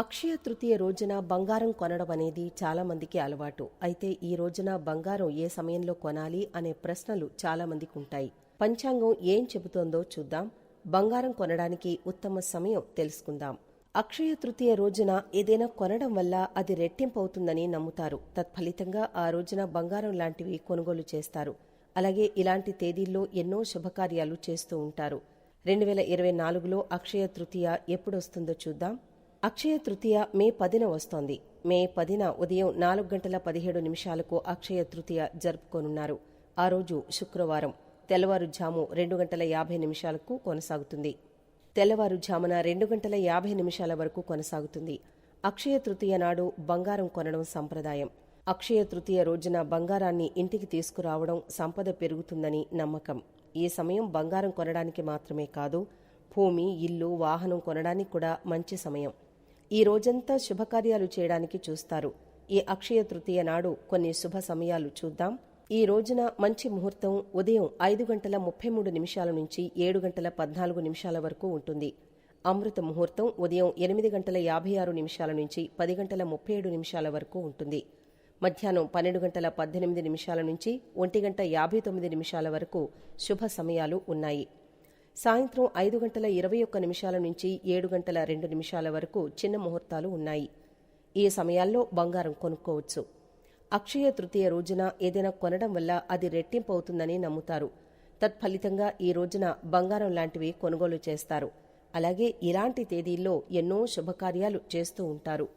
అక్షయ తృతీయ రోజున బంగారం కొనడం అనేది చాలా మందికి అలవాటు. అయితే ఈ రోజున బంగారం ఏ సమయంలో కొనాలి అనే ప్రశ్నలు చాలా మందికి ఉంటాయి. పంచాంగం ఏం చెబుతోందో చూద్దాం. బంగారం కొనడానికి ఉత్తమ సమయం తెలుసుకుందాం. అక్షయ తృతీయ రోజున ఏదైనా కొనడం వల్ల అది రెట్టింపవుతుందని నమ్ముతారు. తత్ఫలితంగా ఆ రోజున బంగారం లాంటివి కొనుగోలు చేస్తారు. అలాగే ఇలాంటి తేదీల్లో ఎన్నో శుభకార్యాలు చేస్తూ ఉంటారు. రెండు వేల ఇరవై నాలుగులో అక్షయ తృతీయ ఎప్పుడొస్తుందో చూద్దాం. అక్షయ తృతీయ మే పదిన వస్తోంది. మే పదిన ఉదయం నాలుగు గంటల పదిహేడు నిమిషాలకు అక్షయ తృతీయ జరుపుకోనున్నారు. ఆ రోజు శుక్రవారం తెల్లవారుజాము రెండు గంటల యాభై నిమిషాలకు కొనసాగుతుంది. తెల్లవారుజామున రెండు గంటల యాభై నిమిషాల వరకు కొనసాగుతుంది. అక్షయ తృతీయ నాడు బంగారం కొనడం సంప్రదాయం. అక్షయ తృతీయ రోజున బంగారాన్ని ఇంటికి తీసుకురావడం సంపద పెరుగుతుందని నమ్మకం. ఈ సమయం బంగారం కొనడానికి మాత్రమే కాదు భూమి ఇల్లు వాహనం కొనడానికి కూడా మంచి సమయం. ఈ రోజంతా శుభకార్యాలు చేయడానికి చూస్తారు. ఈ అక్షయ తృతీయ నాడు కొన్ని శుభ సమయాలు చూద్దాం. ఈ రోజున మంచి ముహూర్తం ఉదయం ఐదు గంటల ముప్పై మూడు నిమిషాల నుంచి ఏడు గంటల పద్నాలుగు నిమిషాల వరకు ఉంటుంది. అమృత ముహూర్తం ఉదయం ఎనిమిది గంటల యాభై ఆరు నిమిషాల నుంచి పది గంటల ముప్పై ఏడు నిమిషాల వరకు ఉంటుంది. మధ్యాహ్నం పన్నెండు గంటల పద్దెనిమిది నిమిషాల నుంచి ఒంటి గంట యాభై తొమ్మిది నిమిషాల వరకు శుభ సమయాలు ఉన్నాయి. సాయంత్రం ఐదు గంటల ఇరవై ఒక్క నిమిషాల నుంచి ఏడు గంటల రెండు నిమిషాల వరకు చిన్న ముహూర్తాలు ఉన్నాయి. ఈ సమయాల్లో బంగారం కొనుక్కోవచ్చు. అక్షయ తృతీయ రోజున ఏదైనా కొనడం వల్ల అది రెట్టింపు అవుతుందని నమ్ముతారు. తత్ఫలితంగా ఈ రోజున బంగారం లాంటివి కొనుగోలు చేస్తారు. అలాగే ఇలాంటి తేదీల్లో ఎన్నో శుభకార్యాలు చేస్తూ ఉంటారు.